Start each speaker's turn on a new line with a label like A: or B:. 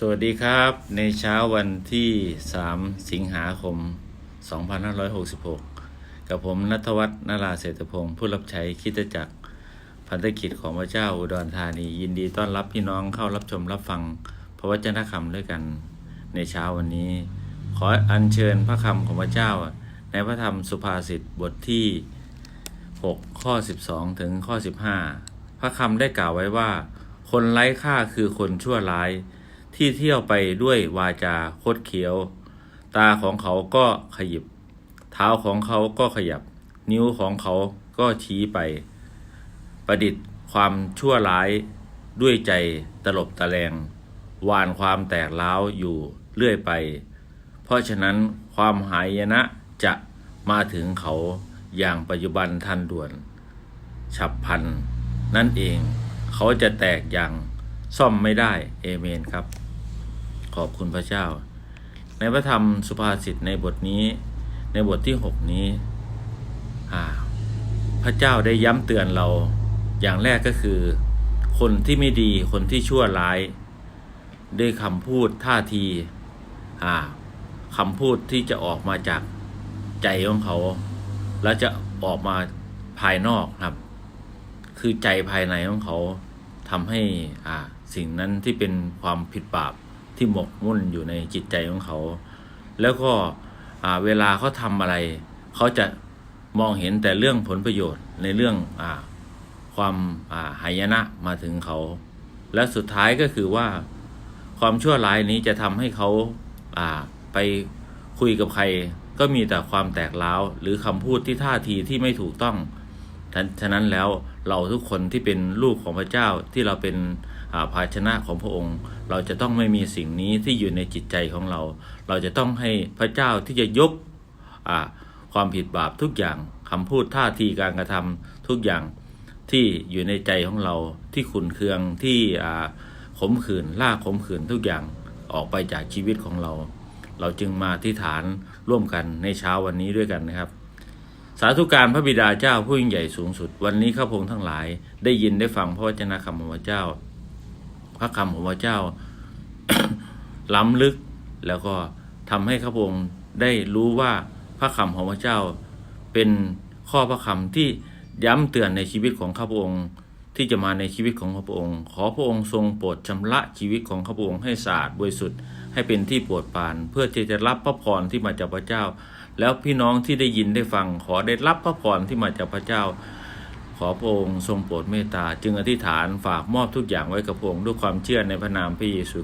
A: สวัสดีครับ ในเช้าวันที่ 3 สิงหาคม 2566 กับผมนัทวัฒน์นาราเศรษฐพงศ์ผู้รับใช้คิดจักรพันธกิจของพระเจ้าอุดรธานี ยินดีต้อนรับพี่น้องเข้ารับชมรับฟังพระวจนะคำด้วยกัน ในเช้าวันนี้ ขออัญเชิญพระคำของพระเจ้า ในพระธรรมสุภาษิตบทที่ 6 ข้อ 12 ถึงข้อ 15 พระคำได้กล่าวไว้ว่า คนไร้ค่าคือคนชั่วร้าย ที่เที่ยวไปด้วยวาจาคดเคี้ยว ตาของเขาก็ขยิบ เท้าของเขาก็ขยับ นิ้วของเขาก็ชี้ไป ประดิษฐ์ความชั่วร้ายด้วยใจตลบตะแลงวานความแตกร้าวอยู่เรื่อยไป เพราะฉะนั้นความหายนะจะมาถึงเขาอย่างปัจจุบันทันด่วน ฉับพันนั่นเอง เขาจะแตกอย่างซ่อมไม่ได้ เอเมนครับ ขอบคุณพระเจ้า ในพระธรรมสุภาษิตในบทนี้ ในบทที่หกนี้พระเจ้าได้ย้ำเตือนเราอย่างแรกก็คือ คนที่ไม่ดีคนที่ชั่วร้าย ด้วยคำพูดท่าทีคำพูดที่จะออกมาจากใจของเขา แล้วจะออกมาภายนอกครับ คือใจภายในของเขาทำให้สิ่งนั้นที่เป็นความผิดบาป ที่หมกมุ่นอยู่ในจิตใจของเขา แล้วก็เวลาเขาทำอะไร เขาจะมองเห็นแต่เรื่องผลประโยชน์ในเรื่องอความาหายนะมาถึงเขา และสุดท้ายก็คือว่าความชั่วร้ายนี้จะทำให้เขาาไปคุยกับใคร ก็มีแต่ความแตกร้าวหรือคำพูดที่ท่าทีที่ไม่ถูกต้อง ฉะฉนั้นแล้วเราทุกคนที่เป็นลูกของพระเจ้าที่เราเป็น ภาชนะของพระองค์ เราจะต้องไม่มีสิ่งนี้ที่อยู่ในจิตใจของเรา เราจะต้องให้พระเจ้าที่จะยกอ่าความผิดบาปทุกอย่างคำพูดท่าทีการกระทำทุกอย่างที่อยู่ในใจของเราที่ขุนเคืองที่อาขมขื่นล่าขมขื่นทุกอย่างออกไปจากชีวิตของเรา เราจึงมาที่ฐานร่วมกันในเช้าวันนี้ด้วยกันนะครับ สาธุการพระบิดาเจ้าผู้ยิ่งใหญ่สูงสุด วันนี้ข้าพงทั้งหลาย ได้ยินได้ฟังพระวจนะคำของพระเจ้า พระคำของพระเจ้า ล้ำลึก แล้วก็ทำให้ข้าพงได้รู้ว่าพระคำของพระเจ้า เป็นข้อพระคำที่ย้ำเตือนในชีวิตของข้าพงศ์ที่จะมาในชีวิตของข้าพงศ์ขอพระองค์ทรงโปรดชำระชีวิตของข้าพงศ์ให้สะอาดบริสุทธิ์ให้เป็นที่โปรดปราน เพื่อที่จะรับพระพรที่มาจากพระเจ้า แล้วพี่น้องที่ได้ยินได้ฟังขอได้รับพระพรที่มาจากพระเจ้า ขอพระองค์ทรงโปรดเมตตา จึงอธิษฐานฝากมอบทุกอย่างไว้กับพระองค์ด้วยความเชื่อในพระนามพระเยซู